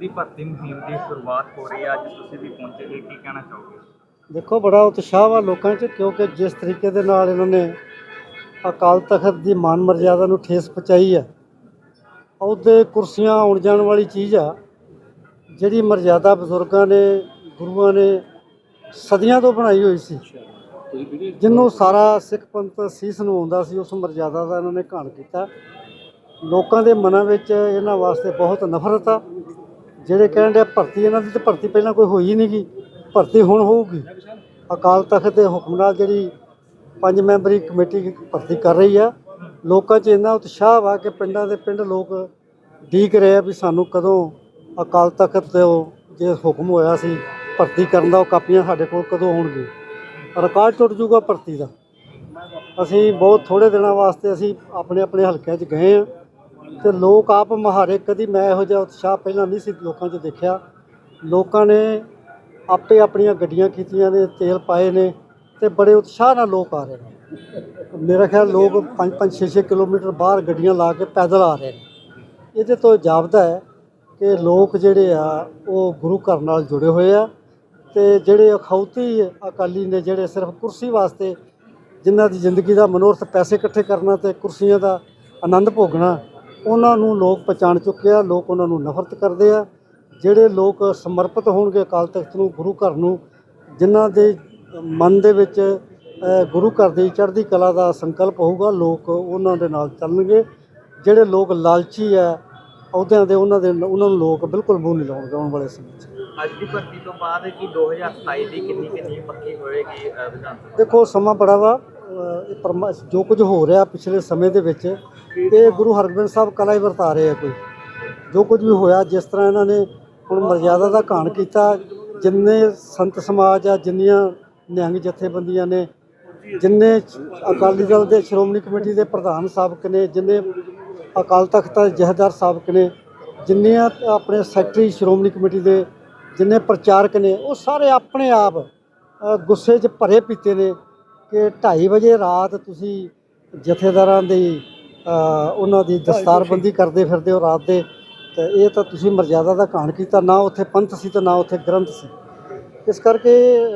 ਦੀ ਭਰਤੀ ਮੁਹਿੰਮ ਦੀ ਸ਼ੁਰੂਆਤ ਹੋ ਰਹੀ ਹੈ। ਅੱਜ ਤੁਸੀਂ ਵੀ ਪਹੁੰਚੇ ਜੀ ਕੀ ਕਹਿਣਾ ਚਾਹੋਗੇ? ਦੇਖੋ, ਬੜਾ ਉਤਸ਼ਾਹ ਵਾ ਲੋਕਾਂ 'ਚ, ਕਿਉਂਕਿ ਜਿਸ ਤਰੀਕੇ ਦੇ ਨਾਲ ਇਹਨਾਂ ਨੇ ਅਕਾਲ ਤਖਤ ਦੀ ਮਾਨ ਮਰਜ਼ਾਦਾ ਨੂੰ ਠੇਸ ਪਹੁੰਚਾਈ ਆ, ਉਹਦੇ ਕੁਰਸੀਆਂ ਆਉਣ ਜਾਣ ਵਾਲੀ ਚੀਜ਼ ਆ, ਜਿਹੜੀ ਮਰਜ਼ਾਦਾ ਬਜ਼ੁਰਗਾਂ ਨੇ, ਗੁਰੂਆਂ ਨੇ ਸਦੀਆਂ ਤੋਂ ਬਣਾਈ ਹੋਈ ਸੀ। ਜਿਹਨੂੰ ਸਾਰਾ ਸਿੱਖ ਪੰਥ ਸੀਸ ਆਉਂਦਾ ਸੀ, ਉਸ ਮਰਜ਼ਾਦਾ ਦਾ ਇਹਨਾਂ ਨੇ ਘਾਣ ਕੀਤਾ। ਲੋਕਾਂ ਦੇ ਮਨਾਂ ਵਿੱਚ ਇਹਨਾਂ ਵਾਸਤੇ ਬਹੁਤ ਨਫ਼ਰਤ ਆ। ਜਿਹੜੇ ਕਹਿਣ ਕਹਿੰਦੇ ਭਰਤੀ, ਇਹਨਾਂ ਦੀ ਤਾਂ ਭਰਤੀ ਪਹਿਲਾਂ ਕੋਈ ਹੋਈ ਨਹੀਂ ਗੀ ਭਰਤੀ ਹੁਣ ਹੋਊਗੀ। ਅਕਾਲ ਤਖਤ ਦੇ ਹੁਕਮ ਨਾਲ ਜਿਹੜੀ ਪੰਜ ਮੈਂਬਰੀ ਕਮੇਟੀ ਭਰਤੀ ਕਰ ਰਹੀ ਆ, ਲੋਕਾਂ 'ਚ ਇੰਨਾ ਉਤਸ਼ਾਹ ਵਾ ਕਿ ਪਿੰਡਾਂ ਦੇ ਪਿੰਡ ਲੋਕ ਡੀਕ ਰਹੇ ਆ ਵੀ ਸਾਨੂੰ ਕਦੋਂ ਅਕਾਲ ਤਖਤ ਤੇ ਉਹ ਜੇ ਹੁਕਮ ਹੋਇਆ ਸੀ ਭਰਤੀ ਕਰਨ ਦਾ, ਉਹ ਕਾਪੀਆਂ ਸਾਡੇ ਕੋਲ ਕਦੋਂ ਆਉਣਗੇ ਰਿਕਾਰਡ ਟੁੱਟ ਜੂਗਾ ਭਰਤੀ ਦਾ। ਅਸੀਂ ਬਹੁਤ ਥੋੜੇ ਦਿਨਾਂ ਵਾਸਤੇ ਅਸੀਂ ਆਪਣੇ ਆਪਣੇ ਹਲਕਿਆਂ 'ਚ ਗਏ ਆ। ਤੇ ਲੋਕ ਆਪ ਮਹਾਰੇ, ਕਦੀ ਮੈਂ ਇਹੋ ਜਿਹਾ ਉਤਸ਼ਾਹ ਪਹਿਲਾਂ ਨਹੀਂ ਸੀ ਲੋਕਾਂ 'ਚ ਦੇਖਿਆ। ਲੋਕਾਂ ਨੇ ਆਪੇ ਆਪਣੀਆਂ ਗੱਡੀਆਂ ਕੀਤੀਆਂ ਨੇ, ਤੇਲ ਪਾਏ ਨੇ ਤੇ ਬੜੇ ਉਤਸ਼ਾਹ ਨਾਲ ਲੋਕ ਆ ਰਹੇ ਨੇ। ਮੇਰਾ ਖਿਆਲ ਲੋਕ 5-5 6-6 ਕਿਲੋਮੀਟਰ ਬਾਹਰ ਗੱਡੀਆਂ ਲਾ ਕੇ ਪੈਦਲ ਆ ਰਹੇ ਨੇ। ਇਹਦੇ ਤੋਂ ਜਾਪਦਾ ਹੈ ਕਿ ਲੋਕ ਜਿਹੜੇ ਆ, ਉਹ ਗੁਰੂ ਘਰ ਨਾਲ ਜੁੜੇ ਹੋਏ ਆ ਤੇ ਜਿਹੜੇ ਅਖੌਤੀ ਅਕਾਲੀ ਨੇ, ਜਿਹੜੇ ਸਿਰਫ ਕੁਰਸੀ ਵਾਸਤੇ ਜਿਨ੍ਹਾਂ ਦੀ ਜ਼ਿੰਦਗੀ ਦਾ ਮਨੋਰਥ ਪੈਸੇ ਇਕੱਠੇ ਕਰਨਾ ਤੇ ਕੁਰਸੀਆਂ ਦਾ ਆਨੰਦ ਭੋਗਣਾ ਉਹਨਾਂ ਨੂੰ ਲੋਕ ਪਛਾਣ ਚੁੱਕੇ ਆ ਲੋਕ ਉਹਨਾਂ ਨੂੰ ਨਫ਼ਰਤ ਕਰਦੇ ਆ। ਜਿਹੜੇ ਲੋਕ ਸਮਰਪਿਤ ਹੋਣਗੇ ਅਕਾਲ ਤਖਤ ਨੂੰ ਗੁਰੂ ਘਰ ਨੂੰ ਜਿਨ੍ਹਾਂ ਦੇ ਮਨ ਦੇ ਵਿੱਚ ਗੁਰੂ ਘਰ ਦੀ ਚੜ੍ਹਦੀ ਕਲਾ ਦਾ ਸੰਕਲਪ ਹੋਊਗਾ ਲੋਕ ਉਹਨਾਂ ਦੇ ਨਾਲ ਚੱਲਣਗੇ। ਜਿਹੜੇ ਲੋਕ ਲਾਲਚੀ ਆ ਅਹੁਦਿਆਂ ਦੇ ਉਹਨਾਂ ਦੇ ਉਹਨਾਂ ਨੂੰ ਲੋਕ ਬਿਲਕੁਲ ਮੂੰਹ ਨਹੀਂ ਲਾਉਣਗੇ ਆਉਣ ਵਾਲੇ ਸਮੇਂ 'ਚ ਅੱਜ ਦੀ ਭਰਤੀ ਤੋਂ ਬਾਅਦ ਕੀ 2027 ਦੀ ਕਿੰਨੀ ਕਿੰਨੀ ਪੱਕੀ ਹੋਏਗੀ ਵਿਧਾਨ ਸਭਾ? ਦੇਖੋ ਸਮਾਂ ਬੜਾ ਵਾ। ਅ, ਇਹ ਪਰਮਾ- ਜੋ ਕੁਝ ਹੋ ਰਿਹਾ ਪਿਛਲੇ ਸਮੇਂ ਦੇ ਵਿੱਚ ਇਹ ਗੁਰੂ ਹਰਗੋਬਿੰਦ ਸਾਹਿਬ ਕਲਾ ਹੀ ਵਰਤਾ ਰਹੇ ਆ ਕੋਈ। ਜੋ ਕੁਝ ਵੀ ਹੋਇਆ ਜਿਸ ਤਰ੍ਹਾਂ ਇਹਨਾਂ ਨੇ ਹੁਣ ਮਰਜ਼ਾਦਾ ਦਾ ਘਾਣ ਕੀਤਾ ਜਿੰਨੇ ਸੰਤ ਸਮਾਜ ਆ ਜਿੰਨੀਆਂ ਨਿਹੰਗ ਜਥੇਬੰਦੀਆਂ ਨੇ ਜਿੰਨੇ ਅਕਾਲੀ ਦਲ ਦੇ ਸ਼੍ਰੋਮਣੀ ਕਮੇਟੀ ਦੇ ਪ੍ਰਧਾਨ ਸਾਬਕ ਨੇ ਜਿੰਨੇ ਅਕਾਲ ਤਖਤ ਦੇ ਜਥੇਦਾਰ ਸਾਬਕ ਨੇ ਜਿੰਨੀਆਂ ਆਪਣੇ ਸੈਕਟਰੀ ਸ਼੍ਰੋਮਣੀ ਕਮੇਟੀ ਦੇ ਜਿੰਨੇ ਪ੍ਰਚਾਰਕ ਨੇ ਉਹ ਸਾਰੇ ਆਪਣੇ ਆਪ ਅ, ਗੁੱਸੇ 'ਚ ਭਰੇ ਪੀਤੇ ਨੇ। ਕਿ 2:30 ਵਜੇ ਰਾਤ ਤੁਸੀਂ ਜਥੇਦਾਰਾਂ ਦੀ ਉਹਨਾਂ ਦੀ ਦਸਤਾਰਬੰਦੀ ਕਰਦੇ ਫਿਰਦੇ ਹੋ ਰਾਤ ਦੇ, ਤੇ ਇਹ ਤਾਂ ਤੁਸੀਂ ਮਰਜ਼ਾਦਾ ਦਾ ਘਾਣ ਕੀਤਾ, ਨਾ ਉੱਥੇ ਪੰਥ ਸੀ ਤੇ ਨਾ ਉੱਥੇ ਗ੍ਰੰਥ ਸੀ। ਇਸ ਕਰਕੇ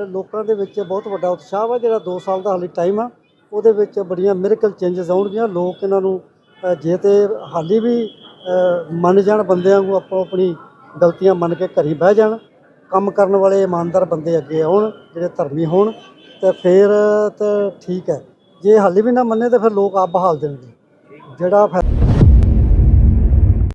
ਲੋਕਾਂ ਦੇ ਵਿੱਚ ਬਹੁਤ ਵੱਡਾ ਉਤਸ਼ਾਹ ਵਾ, ਜਿਹੜਾ 2 ਸਾਲ ਦਾ ਹਾਲੇ ਟਾਈਮ ਆ, ਉਹਦੇ ਵਿੱਚ ਬੜੀਆਂ ਮਿਰਕਲ ਚੇਂਜਸ ਆਉਣਗੀਆਂ, ਲੋਕ ਇਹਨਾਂ ਨੂੰ ਜੇ ਤੇ ਹਾਲੀ ਵੀ ਮੰਨ ਜਾਣ ਬੰਦਿਆਂ ਨੂੰ ਆਪੋ ਆਪਣੀ ਗਲਤੀਆਂ ਮੰਨ ਕੇ ਘਰੀ ਬਹਿ ਜਾਣ, ਕੰਮ ਕਰਨ ਵਾਲੇ ਇਮਾਨਦਾਰ ਬੰਦੇ ਅੱਗੇ ਆਉਣ, ਜਿਹੜੇ ਧਰਮੀ ਹੋਣ ਤੇ ਫਿਰ ਤਾਂ ਠੀਕ ਹੈ। ਜੇ ਹਾਲੀ ਵੀ ਨਾ ਮੰਨੇ ਤਾਂ ਫਿਰ ਲੋਕ ਆਪ ਬਹਾਲ ਦੇਣਗੇ। ਜਿਹੜਾ ਫੈ-